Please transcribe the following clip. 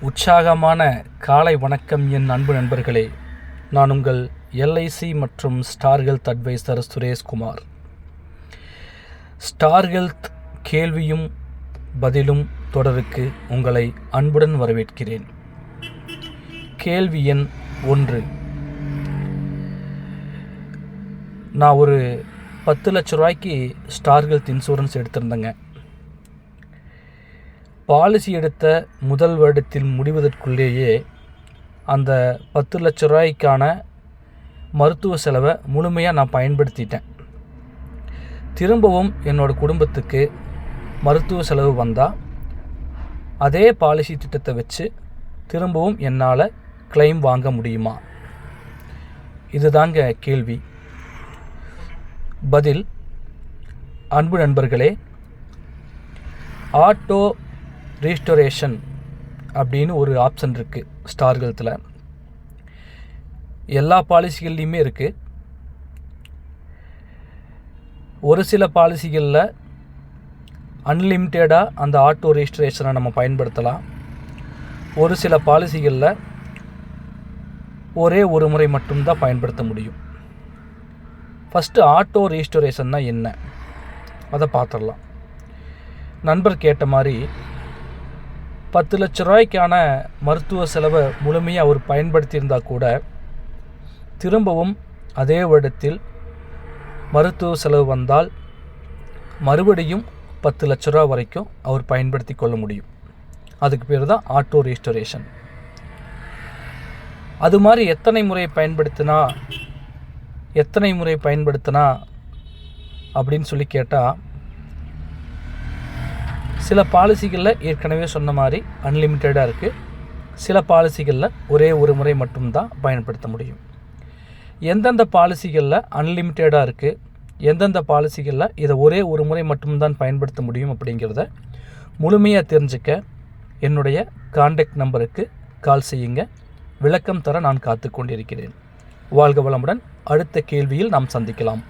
உற்சாகமான காலை வணக்கம் என் அன்பு நண்பர்களே. நான் உங்கள் எல்ஐசி மற்றும் Star Health advisor Sureshkumar. Star Health கேள்வியும் பதிலும் தொடருக்கு உங்களை அன்புடன் வரவேற்கிறேன். கேள்வி எண் ஒன்று. நான் ஒரு பத்து லட்ச ரூபாய்க்கு ஸ்டார் ஹெல்த் இன்சூரன்ஸ் எடுத்திருந்தேங்க. பாலிசி எடுத்த முதல் வருடத்தில் முடிவதற்குள்ளேயே அந்த பத்து லட்ச ரூபாய்க்கான மருத்துவ செலவை முழுமையாக நான் பயன்படுத்திட்டேன். திரும்பவும் என்னோடய குடும்பத்துக்கு மருத்துவ செலவு வந்தால் அதே பாலிசி திட்டத்தை வச்சு திரும்பவும் என்னால் கிளைம் வாங்க முடியுமா? இதுதாங்க கேள்வி. பதில் அன்பு நண்பர்களே ஆட்டோ ரீஸ்டோரேஷன் அப்படின்னு ஒரு ஆப்ஷன் இருக்குது ஸ்டார் ஹெல்த்தில் எல்லா பாலிசிகள்லேயுமே இருக்குது ஒரு சில பாலிசிகளில் அன்லிமிட்டடாக அந்த ஆட்டோ ரிஜிஸ்ட்ரேஷனை நம்ம பயன்படுத்தலாம். ஒரு சில பாலிசிகளில் ஒரே ஒரு முறை மட்டும்தான் பயன்படுத்த முடியும். ஃபஸ்ட்டு ஆட்டோ ரீஸ்டோரேஷன்னா என்ன? அதை பார்த்துடலாம். நண்பர் கேட்ட மாதிரி பத்து லட்ச ரூபாய்க்கான மருத்துவ செலவை முழுமையாக அவர் பயன்படுத்தியிருந்தால் கூட திரும்பவும் அதே வருடத்தில் மருத்துவ செலவு வந்தால் மறுபடியும் பத்து லட்ச ரூபா வரைக்கும் அவர் பயன்படுத்தி கொள்ள முடியும். அதுக்கு பேர் தான் ஆட்டோ ரீஸ்டோரேஷன். அது மாதிரி எத்தனை முறை பயன்படுத்தினா எத்தனை முறை பயன்படுத்தினா அப்படின்னு சொல்லி கேட்டால் சில பாலிசிகளில் ஏற்கனவே சொன்ன மாதிரி அன்லிமிட்டடாக இருக்குது சில பாலிசிகளில் ஒரே ஒரு முறை மட்டும்தான் பயன்படுத்த முடியும். எந்தெந்த பாலிசிகளில் அன்லிமிட்டடாக இருக்குது எந்தெந்த பாலிசிகளில் இதை ஒரே ஒரு முறை மட்டும்தான் பயன்படுத்த முடியும் அப்படிங்கிறத முழுமையாக தெரிஞ்சுக்க என்னுடைய கான்டாக்ட் நம்பருக்கு கால் செய்யுங்க. விளக்கம் தர நான் காத்து கொண்டிருக்கிறேன் வாழ்க வளமுடன் அடுத்த கேள்வியில் நாம் சந்திக்கலாம்.